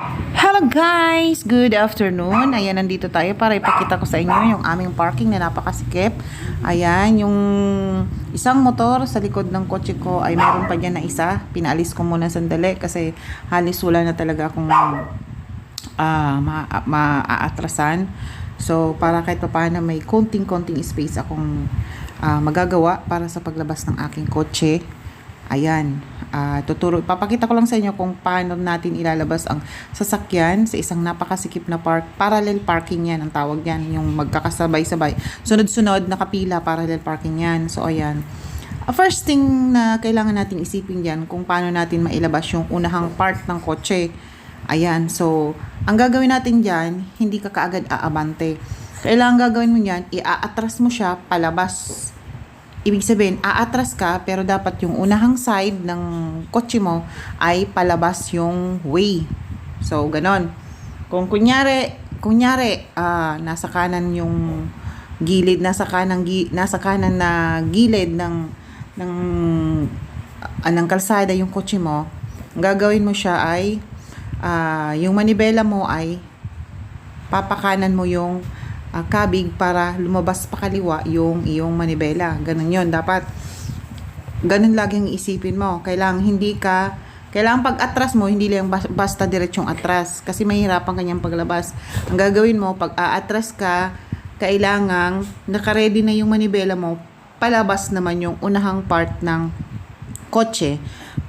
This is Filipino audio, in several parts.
Hello guys! Good afternoon. Ayan, nandito tayo para ipakita ko sa inyo yung aming parking na napakasikip. Ayan, yung isang motor sa likod ng kotse ko ay meron pa dyan na isa. Pinaalis ko muna sandali kasi halos wala na talaga akong ah ma maaatrasan. So, para kahit pa paano may konting-konting space akong ah, magagawa para sa paglabas ng aking kotse. Ayan, ah, tuturo, papakita ko lang sa inyo kung paano natin ilalabas ang sasakyan sa isang napakasikip na park. Parallel parking yan ang tawag yan, yung magkakasabay-sabay. Sunod-sunod, nakapila, parallel parking yan. So, ayan. Ah, First thing na kailangan natin isipin dyan kung paano natin mailabas yung unahang part ng kotse. Ayan, so, ang gagawin natin dyan, hindi ka kaagad aabante. Kailangan gagawin mo yan, i-atras mo siya palabas. Ibig sabihin, aatras ka, pero dapat yung unahang side ng kotse mo ay palabas yung way. So, ganon. Kung kunyari, kunyari, ah, nasa kanan yung gilid, nasa kanan, gi, nasa kanan na gilid ng, ng, ah, ng kalsada yung kotse mo, ang gagawin mo siya ay, ah, yung manibela mo ay, papakanan mo yung ah, kabig para lumabas pa kaliwa yung iyong manibela. Ganun yon Dapat, ganun laging isipin mo. Kailangan hindi ka, kailangan pag atras mo, hindi lang bas- basta diretsong atras. Kasi mahirapan kanyang paglabas. Ang gagawin mo, pag aatras ka, kailangan nakaredy na yung manibela mo, palabas naman yung unahang part ng kotse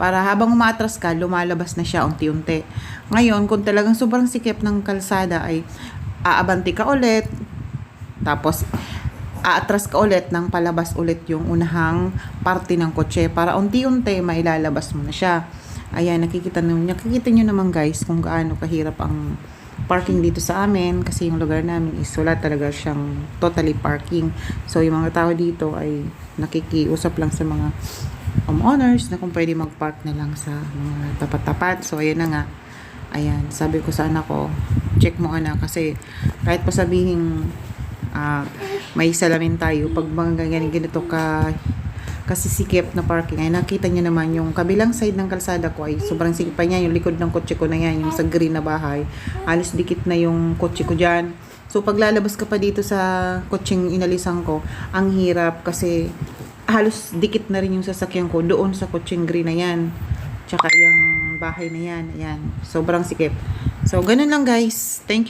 para habang umatras ka, lumalabas na siya unti-unti. Ngayon, kung talagang sobrang sikip ng kalsada ay aabanti ka ulit, tapos aatras ka ulit nang palabas ulit yung unahang parte ng kotse para unti-unti mailalabas mo na siya. Ayan, nakikita nyo, nakikita nyo naman guys kung gaano kahirap ang parking dito sa amin kasi yung lugar namin is wala talaga siyang totally parking. So, yung mga tao dito ay nakikiusap lang sa mga homeowners na kung pwede mag-park na lang sa mga tapat-tapat. So, ayan na nga. Ayan, sabi ko sa anak ko, check mo anak kasi kahit pa sabihin ah, may salamin tayo. Pag mga ganyan ganito ka kasi sikip na parking. Ay nakita niyo naman yung kabilang side ng kalsada ko. Ay sobrang sikip pa niya. Yung likod ng kotse ko na yan yung sa green na bahay. Alis dikit na yung kotse ko dyan. So pag lalabas ka pa dito sa kotseng inalisan ko ang hirap kasi halos dikit na rin yung sasakyan ko doon sa kotseng green na yan. Tsaka yung bahay na yan. Ayan sobrang sikip. So ganun lang guys. Thank you